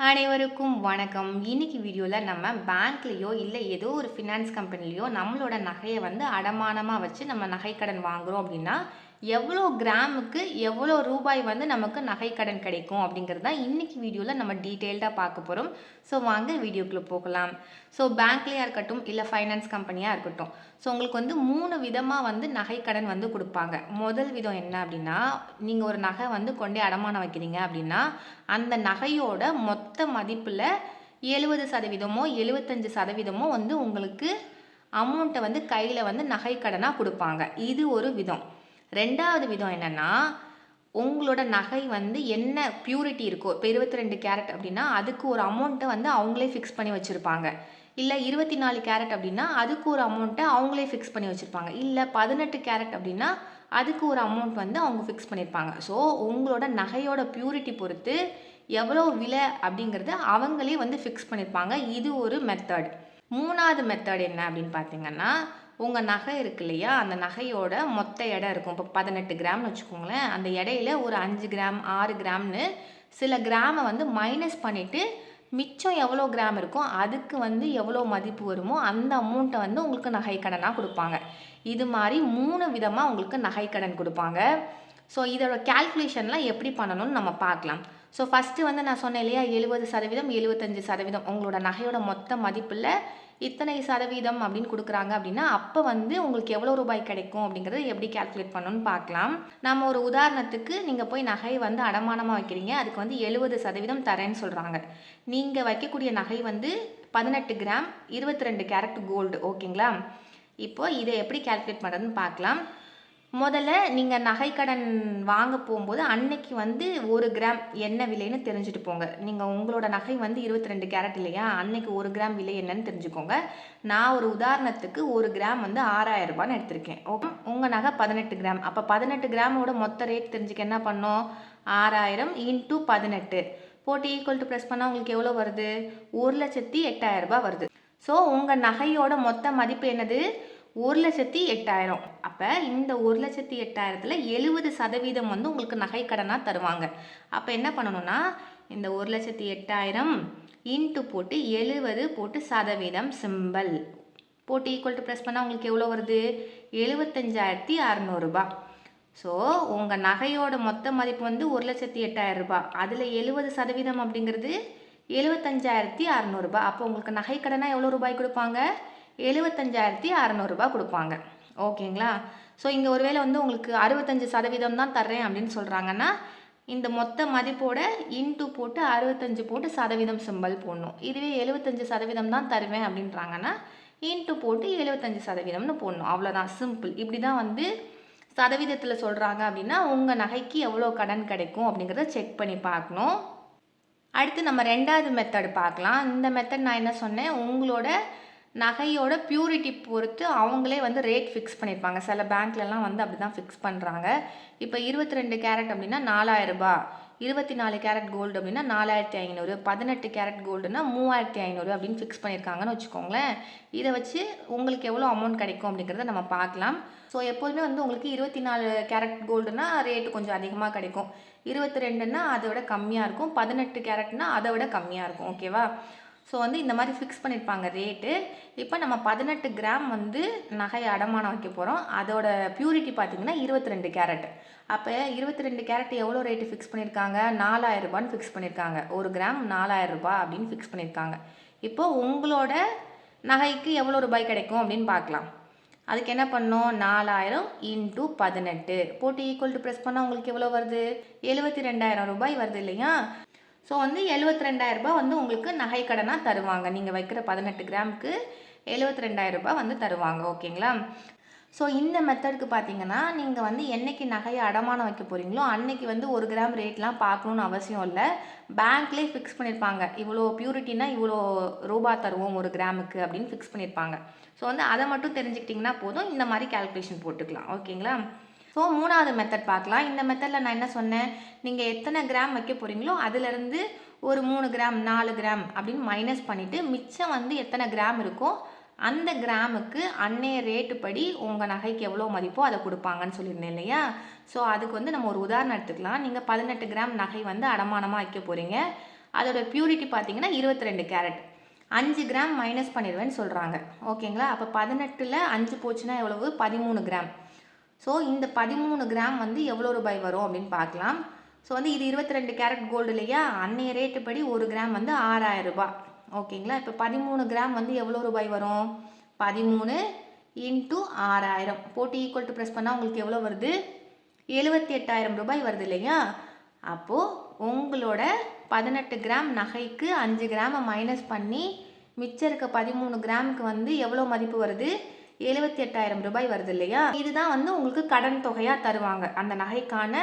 அனைவருக்கும் வணக்கம். இன்னைக்கு வீடியோவில் நம்ம பேங்க்லேயோ இல்லை ஏதோ ஒரு ஃபினான்ஸ் கம்பெனிலையோ நம்மளோட நகையை வந்து அடமானமாக வச்சு நம்ம நகைக்கடன் வாங்குகிறோம் அப்படின்னா எவ்வளோ கிராமுக்கு எவ்வளோ ரூபாய் வந்து நமக்கு நகைக்கடன் கிடைக்கும் அப்படிங்கிறது தான் இன்றைக்கி வீடியோவில் நம்ம டீட்டெயில்டாக பார்க்க போகிறோம் ஸோ வாங்க வீடியோக்குள்ளே போகலாம். ஸோ பேங்க்லேயா இருக்கட்டும் இல்லை ஃபைனான்ஸ் கம்பெனியாக இருக்கட்டும். ஸோ உங்களுக்கு வந்து மூணு விதமாக வந்து நகைக்கடன் வந்து கொடுப்பாங்க. முதல் விதம் என்ன அப்படின்னா நீங்கள் ஒரு நகை வந்து கொண்டே அடமானம் வைக்கிறீங்க அப்படின்னா அந்த நகையோட மொத்த மதிப்பில் எழுபது சதவீதமோ எழுபத்தஞ்சு சதவீதமோ வந்து உங்களுக்கு அமௌண்ட்டை வந்து கையில் வந்து நகைக்கடனாக கொடுப்பாங்க. இது ஒரு விதம். ரெண்டாவது விதம் என்னென்னா உங்களோட நகை வந்து என்ன பியூரிட்டி இருக்கோ இப்போ இருபத்தி ரெண்டு கேரட் அப்படின்னா அதுக்கு ஒரு அமௌண்ட்டை வந்து அவங்களே ஃபிக்ஸ் பண்ணி வச்சுருப்பாங்க. இல்லை இருபத்தி நாலு கேரட் அப்படின்னா அதுக்கு ஒரு அமௌண்ட்டை அவங்களே ஃபிக்ஸ் பண்ணி வச்சுருப்பாங்க. இல்லை பதினெட்டு கேரட் அப்படின்னா அதுக்கு ஒரு அமௌண்ட் வந்து அவங்க ஃபிக்ஸ் பண்ணியிருப்பாங்க ஸோ உங்களோட நகையோட பியூரிட்டி பொறுத்து எவ்வளோ விலை அப்படிங்கிறத அவங்களே வந்து ஃபிக்ஸ் பண்ணியிருப்பாங்க இது ஒரு மெத்தட் மூணாவது மெத்தட் என்ன அப்படின்னு பார்த்தீங்கன்னா உங்கள் நகை இருக்கு இல்லையா? அந்த நகையோட மொத்த எடை இருக்கும். இப்போ பதினெட்டு கிராம்னு வச்சுக்கோங்களேன். அந்த எடையில் ஒரு அஞ்சு கிராம் ஆறு கிராம்னு சில கிராமை வந்து மைனஸ் பண்ணிவிட்டு மிச்சம் எவ்வளோ கிராம் இருக்கோ அதுக்கு வந்து எவ்வளோ மதிப்பு வருமோ அந்த அமௌண்ட்டை வந்து உங்களுக்கு நகை கடனாக கொடுப்பாங்க. இது மாதிரி மூணு விதமாக உங்களுக்கு நகைக்கடன் கொடுப்பாங்க. ஸோ இதோட கேல்குலேஷன்லாம் எப்படி பண்ணணும்னு நம்ம பார்க்கலாம். ஸோ ஃபஸ்ட்டு வந்து நான் சொன்னேன் இல்லையா எழுபது சதவீதம் எழுபத்தஞ்சு சதவீதம். உங்களோட நகையோட மொத்த மதிப்பில் இத்தனை சதவீதம் அப்படின்னு கொடுக்குறாங்க அப்படின்னா அப்போ வந்து உங்களுக்கு எவ்வளோ ரூபாய் கிடைக்கும் அப்படிங்கிறத எப்படி கால்குலேட் பண்ணணும்னு பார்க்கலாம். நம்ம ஒரு உதாரணத்துக்கு நீங்கள் போய் நகை வந்து அடமானமாக வைக்கிறீங்க. அதுக்கு வந்து எழுபது சதவீதம் தரேன்னு சொல்கிறாங்க நீங்கள் வைக்கக்கூடிய நகை வந்து பதினெட்டு கிராம் இருபத்தி ரெண்டு கேரட் கோல்டு. ஓகேங்களா? இப்போ இதை எப்படி கால்குலேட் பண்ணுறதுன்னு பார்க்கலாம். முதல்ல நீங்கள் நகைக்கடன் வாங்க போகும்போது அன்னைக்கு வந்து ஒரு கிராம் என்ன விலைன்னு தெரிஞ்சுட்டு போங்க. நீங்கள் உங்களோட நகை வந்து இருபத்தி ரெண்டு கேரட் இல்லையா? அன்னைக்கு ஒரு கிராம் விலை என்னன்னு தெரிஞ்சுக்கோங்க. நான் ஒரு உதாரணத்துக்கு ஒரு கிராம் வந்து ஆறாயிரம் ரூபான்னு எடுத்திருக்கேன். ஓகே உங்கள் நகை பதினெட்டு கிராம். அப்போ பதினெட்டு கிராமோட மொத்த ரேட் தெரிஞ்சுக்க என்ன பண்ணோம்? ஆறாயிரம் இன்ட்டு பதினெட்டு. போட்டு ஈக்குவல் டு ப்ரெஸ் பண்ணால் உங்களுக்கு எவ்வளோ வருது? ஒரு லட்சத்தி எட்டாயிரம் ரூபாய் வருது. ஸோ உங்கள் நகையோட மொத்த மதிப்பு என்னது? ஒரு லட்சத்தி எட்டாயிரம். அப்போ இந்த ஒரு லட்சத்தி எட்டாயிரத்தில் எழுபது சதவீதம் வந்து உங்களுக்கு நகைக்கடனாக தருவாங்க. அப்போ என்ன பண்ணணும்னா இந்த ஒரு லட்சத்தி எட்டாயிரம் இன்ட்டு போட்டு எழுபது போட்டு சதவீதம் சிம்பல் போட்டு ஈக்குவல் டு ப்ரெஸ் பண்ணால் உங்களுக்கு எவ்வளோ வருது? எழுபத்தஞ்சாயிரத்தி அறநூறுபா ஸோ உங்கள் நகையோட மொத்த மதிப்பு வந்து ஒரு லட்சத்தி எட்டாயிரம் ரூபாய் அதில் எழுபது சதவீதம் அப்படிங்கிறது எழுபத்தஞ்சாயிரத்தி அறநூறுபா அப்போ உங்களுக்கு நகைக்கடனாக எவ்வளோ ரூபாய் கொடுப்பாங்க? எழுபத்தஞ்சாயிரத்தி அறநூறுபா கொடுப்பாங்க. ஓகேங்களா? ஸோ இங்கே ஒருவேளை வந்து உங்களுக்கு அறுபத்தஞ்சு சதவீதம் தான் தர்றேன் அப்படின்னு சொல்கிறாங்கன்னா இந்த மொத்த மதிப்போட இன்ட்டு போட்டு அறுபத்தஞ்சு போட்டு சதவீதம் சிம்பல் போடணும். இதுவே எழுபத்தஞ்சு சதவீதம் தான் தருவேன் அப்படின்றாங்கன்னா இன்ட்டு போட்டு எழுபத்தஞ்சு சதவீதம்னு போடணும். அவ்வளோதான் சிம்பிள் இப்படி தான் வந்து சதவீதத்தில் சொல்கிறாங்க அப்படின்னா உங்கள் நகைக்கு எவ்வளோ கடன் கிடைக்கும் அப்படிங்கிறத செக் பண்ணி பார்க்கணும். அடுத்து நம்ம ரெண்டாவது மெத்தட் பார்க்கலாம். இந்த மெத்தட் நான் என்ன சொன்னேன்? உங்களோட நகையோட பியூரிட்டி பொறுத்து அவங்களே வந்து ரேட் ஃபிக்ஸ் பண்ணியிருப்பாங்க சில பேங்க்லலாம் வந்து அப்படி தான் ஃபிக்ஸ் பண்ணுறாங்க இப்போ இருபத்தி ரெண்டு கேரட் அப்படின்னா நாலாயிரரூபா இருபத்தி நாலு கேரட் கோல்டு அப்படின்னா நாலாயிரத்தி ஐநூறு. பதினெட்டு கேரட் கோல்டுனா மூவாயிரத்தி ஐநூறு அப்படின்னு ஃபிக்ஸ் பண்ணியிருக்காங்கன்னு வச்சுக்கோங்களேன். இதை வச்சு உங்களுக்கு எவ்வளோ அமௌண்ட் கிடைக்கும் அப்படிங்கிறத நம்ம பார்க்கலாம். ஸோ எப்போதுமே வந்து உங்களுக்கு இருபத்தி நாலு கேரட் கோல்டுனா ரேட்டு கொஞ்சம் அதிகமாக கிடைக்கும். இருபத்தி ரெண்டுன்னா அதை விட கம்மியாக இருக்கும். பதினெட்டு கேரட்னா அதை விட கம்மியாக இருக்கும். ஓகேவா ஸோ வந்து இந்த மாதிரி ஃபிக்ஸ் பண்ணியிருப்பாங்க ரேட்டு இப்போ நம்ம பதினெட்டு கிராம் வந்து நகையை அடமானம் வைக்க போகிறோம் அதோட பியூரிட்டி பார்த்தீங்கன்னா இருபத்தி ரெண்டு கேரட் அப்போ இருபத்தி ரெண்டு கேரட் எவ்வளோ ரேட்டு ஃபிக்ஸ் பண்ணியிருக்காங்க நாலாயிரம் ரூபான்னு ஃபிக்ஸ் பண்ணியிருக்காங்க ஒரு கிராம் நாலாயிரம் அப்படின்னு ஃபிக்ஸ் பண்ணியிருக்காங்க இப்போ உங்களோட நகைக்கு எவ்வளோ ரூபாய் கிடைக்கும் அப்படின்னு பார்க்கலாம். அதுக்கு என்ன பண்ணோம் நாலாயிரம் இன்ட்டு பதினெட்டு. போட்டு ஈக்குவல் டு ப்ரெஸ் பண்ணால் உங்களுக்கு எவ்வளோ வருது? எழுபத்தி ரெண்டாயிரம் ரூபாய் வருது இல்லையா? ஸோ வந்து எழுபத்தி ரெண்டாயிரரூபா வந்து உங்களுக்கு நகை கடனாக தருவாங்க. நீங்கள் வைக்கிற பதினெட்டு கிராமுக்கு எழுபத்தி ரெண்டாயிரரூபா வந்து தருவாங்க. ஓகேங்களா? ஸோ இந்த மெத்தடுக்கு பார்த்தீங்கன்னா நீங்கள் வந்து என்னைக்கு நகையை அடமானம் வைக்க போகிறீங்களோ அன்னைக்கு வந்து ஒரு கிராம் ரேட்லாம் பார்க்கணுன்னு அவசியம் இல்லை. பேங்க்லேயே ஃபிக்ஸ் பண்ணியிருப்பாங்க இவ்வளோ பியூரிட்டினா இவ்வளோ ரூபா தருவோம் ஒரு கிராமுக்கு அப்படின்னு ஃபிக்ஸ் பண்ணியிருப்பாங்க ஸோ வந்து அதை மட்டும் தெரிஞ்சுக்கிட்டிங்கன்னா போதும். இந்த மாதிரி கேல்குலேஷன் போட்டுக்கலாம். ஓகேங்களா? ஸோ மூணாவது மெத்தட் பார்க்கலாம். இந்த மெத்தடில் நான் என்ன சொன்னேன்? நீங்கள் எத்தனை கிராம் வைக்க போகிறீங்களோ அதுலேருந்து ஒரு மூணு கிராம் நாலு கிராம் அப்படின்னு மைனஸ் பண்ணிவிட்டு மிச்சம் வந்து எத்தனை கிராம் இருக்கோ அந்த கிராமுக்கு அன்னைய ரேட்டு படி உங்கள் நகைக்கு எவ்வளோ மதிப்போ அதை கொடுப்பாங்கன்னு சொல்லியிருந்தேன் இல்லையா? ஸோ அதுக்கு வந்து நம்ம ஒரு உதாரணம் எடுத்துக்கலாம். நீங்கள் பதினெட்டு கிராம் நகை வந்து அடமானமாக வைக்க போகிறீங்க அதோட பியூரிட்டி பார்த்தீங்கன்னா இருபத்தி ரெண்டு கேரட் அஞ்சு கிராம் மைனஸ் பண்ணிடுவேன்னு சொல்கிறாங்க ஓகேங்களா? அப்போ பதினெட்டில் அஞ்சு போச்சுன்னா எவ்வளவு? பதிமூணு கிராம் ஸோ இந்த பதிமூணு கிராம் வந்து எவ்வளோ ரூபாய் வரும் அப்படின்னு பார்க்கலாம். ஸோ வந்து இது இருபத்தி ரெண்டு கேரட் கோல்டு இல்லையா? அன்னைய ரேட்டு படி ஒரு கிராம் வந்து ஆறாயிரம் ரூபாய். ஓகேங்களா இப்போ பதிமூணு கிராம் வந்து எவ்வளோ ரூபாய் வரும்? பதிமூணு இன்ட்டு ஆறாயிரம். போட்டு ஈக்குவல் டு ப்ரெஸ் பண்ணால் உங்களுக்கு எவ்வளோ வருது? எழுபத்தி எட்டாயிரம் ரூபாய் வருது இல்லையா? அப்போது உங்களோட பதினெட்டு கிராம் நகைக்கு அஞ்சு கிராமை மைனஸ் பண்ணி மிச்சம் இருக்க பதிமூணு கிராமுக்கு வந்து எவ்வளோ மதிப்பு வருது? எழுபத்தி எட்டாயிரம் ரூபாய் வருது இல்லையா? இதுதான் வந்து உங்களுக்கு கடன் தொகையாக தருவாங்க. அந்த நகைக்கான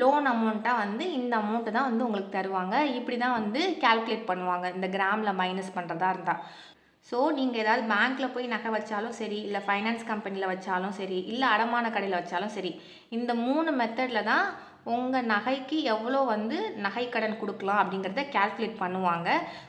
லோன் அமௌண்ட்டாக வந்து இந்த அமௌண்ட்டு தான் வந்து உங்களுக்கு தருவாங்க. இப்படி தான் வந்து கால்குலேட் பண்ணுவாங்க. இந்த கிராமில் மைனஸ் பண்ணுறதா இருந்தால் ஸோ நீங்கள் ஏதாவது பேங்க்கில் போய் நகை வச்சாலும் சரி இல்லை ஃபைனான்ஸ் கம்பெனியில் வச்சாலும் சரி இல்லை அடமான கடையில் வச்சாலும் சரி இந்த மூணு மெத்தடில் தான் உங்கள் நகைக்கு எவ்வளோ வந்து நகை கடன் கொடுக்கலாம் அப்படிங்கிறத கேல்குலேட் பண்ணுவாங்க.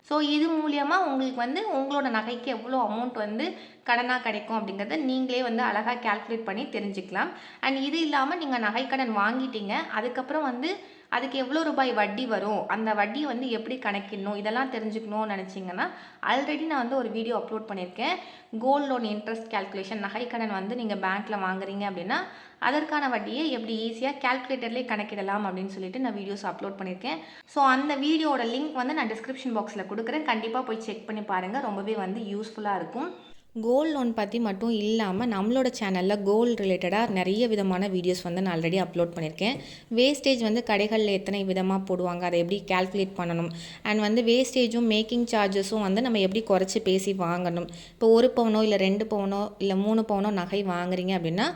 ஸோ இது மூலியமாக உங்களுக்கு வந்து உங்களோட நகைக்கு எவ்வளோ அமௌண்ட் வந்து கடனாக கிடைக்கும் அப்படிங்கிறத நீங்களே வந்து அழகாக கேல்குலேட் பண்ணி தெரிஞ்சுக்கலாம். அண்ட் இது இல்லாமல் நீங்கள் நகை கடன் வாங்கிட்டீங்க. அதுக்கப்புறம் வந்து அதுக்கு எவ்வளோ ரூபாய் வட்டி வரும்? அந்த வட்டியை வந்து எப்படி கணக்கிடணும்? இதெல்லாம் தெரிஞ்சுக்கணும்னு நினச்சிங்கன்னா ஆல்ரெடி நான் வந்து ஒரு வீடியோ அப்லோட் பண்ணியிருக்கேன். கோல்ட் லோன் இன்ட்ரெஸ்ட் கால்குலேஷன் நகைக்கடன் வந்து நீங்கள் பேங்க்கில் வாங்குறீங்க அப்படின்னா அதற்கான வட்டியை எப்படி ஈஸியாக கால்குலேட்டர்லேயே கணக்கிடலாம் அப்படின்னு சொல்லிட்டு நான் வீடியோஸ் அப்லோட் பண்ணியிருக்கேன். ஸோ அந்த வீடியோட லிங்க் வந்து நான் டிஸ்கிரிப்ஷன் பாக்ஸில் கொடுக்குறேன். கண்டிப்பாக போய் செக் பண்ணி பாருங்கள் ரொம்பவே வந்து யூஸ்ஃபுல்லாக இருக்கும். கோல்ட் லோன் பற்றி மட்டும் இல்லாமல் நம்மளோட சேனலில் கோல்டு ரிலேட்டடாக நிறைய விதமான வீடியோஸ் வந்து நான் ஆல்ரெடி அப்லோட் பண்ணியிருக்கேன் வேஸ்டேஜ் வந்து கடைகளில் எத்தனை விதமாக போடுவாங்க அதை எப்படி கால்குலேட் பண்ணணும்? அண்ட் வந்து வேஸ்டேஜும் மேக்கிங் சார்ஜஸும் வந்து நம்ம எப்படி குறைச்சி பேசி வாங்கணும்? இப்போ ஒரு பவுனோ இல்லை ரெண்டு பவுனோ இல்லை மூணு பவுனோ நகை வாங்குறீங்க அப்படின்னா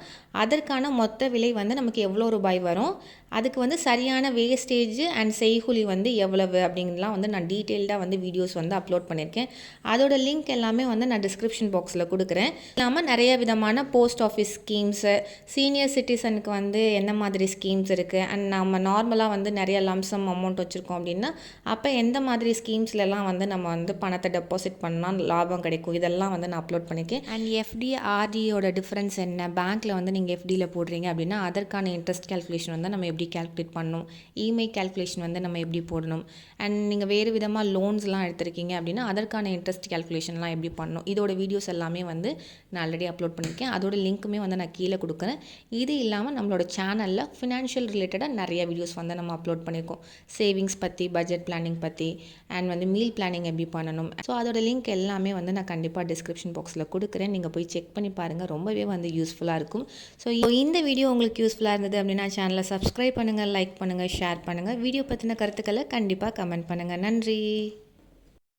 அதற்கான மொத்த விலை வந்து நமக்கு எவ்வளோ ரூபாய் வரும்? அதுக்கு வந்து சரியான வேஸ்டேஜ் அண்ட் செய்கூலி வந்து எவ்வளவு அப்படிங்கலாம் வந்து நான் டீட்டெயில்டாக வந்து வீடியோஸ் வந்து அப்லோட் பண்ணியிருக்கேன். அதோட லிங்க் எல்லாமே வந்து நான் டிஸ்கிரிப்ஷன் பாக்ஸில் கொடுக்குறேன். இல்லாமல் நிறைய விதமான போஸ்ட் ஆஃபீஸ் ஸ்கீம்ஸு சீனியர் சிட்டிசனுக்கு வந்து என்ன மாதிரி ஸ்கீம்ஸ் இருக்குது அண்ட் நம்ம நார்மலாக வந்து நிறைய லம்சம் அமௌண்ட் வச்சுருக்கோம் அப்படின்னா அப்போ எந்த மாதிரி ஸ்கீம்ஸ்லலாம் வந்து நம்ம வந்து பணத்தை டெபாசிட் பண்ணால் லாபம் கிடைக்கும்? இதெல்லாம் வந்து நான் அப்லோட் பண்ணியிருக்கேன். அண்ட் எஃப்டி ஆர்டியோட டிஃப்ரென்ஸ் என்ன? பேங்க்கில் வந்து நீங்கள் எஃப்டியில் போடுறீங்க அப்படின்னா அதற்கான இன்ட்ரெஸ்ட் கேல்குலேஷன் வந்து நம்ம எப்படி எப்படி கால்குலேட் பண்ணணும்? இஎம்ஐ கால்குலேஷன் வந்து நம்ம எப்படி போடணும்? அண்ட் நீங்கள் வேறு விதமாக லோன்ஸ்லாம் எடுத்திருக்கீங்க அப்படின்னா அதற்கான இன்ட்ரெஸ்ட் கால்குலேஷன்லாம் எப்படி பண்ணணும்? இதோட வீடியோஸ் எல்லாமே வந்து நான் ஆல்ரெடி அப்லோட் பண்ணியிருக்கேன். அதோட லிங்க்குமே வந்து நான் கீழே கொடுக்குறேன். இது இல்லாமல் நம்மளோட சேனலில் ஃபினான்ஷியல் ரிலேட்டடாக நிறைய வீடியோஸ் வந்து நம்ம அப்லோட் பண்ணியிருக்கோம். சேவிங்ஸ் பற்றி பட்ஜெட் பிளானிங் பற்றி அண்ட் வந்து மீல் பிளானிங் எப்படி பண்ணணும்? ஸோ அதோட லிங்க் எல்லாமே வந்து நான் கண்டிப்பாக டிஸ்கிரிப்ஷன் பாக்ஸில் கொடுக்குறேன். நீங்கள் போய் செக் பண்ணி பாருங்கள் ரொம்பவே வந்து யூஸ்ஃபுல்லாக இருக்கும். ஸோ இந்த வீடியோ உங்களுக்கு யூஸ்ஃபுல்லாக இருந்தது அப்படின்னா சேனலை சப்ஸ்கிரைப் பண்ணுங்கள் லைக் பண்ணுங்கள் ஷேர் பண்ணுங்கள் வீடியோ பற்றின கருத்துக்களை கண்டிப்பாக கமெண்ட் பண்ணுங்கள் நன்றி.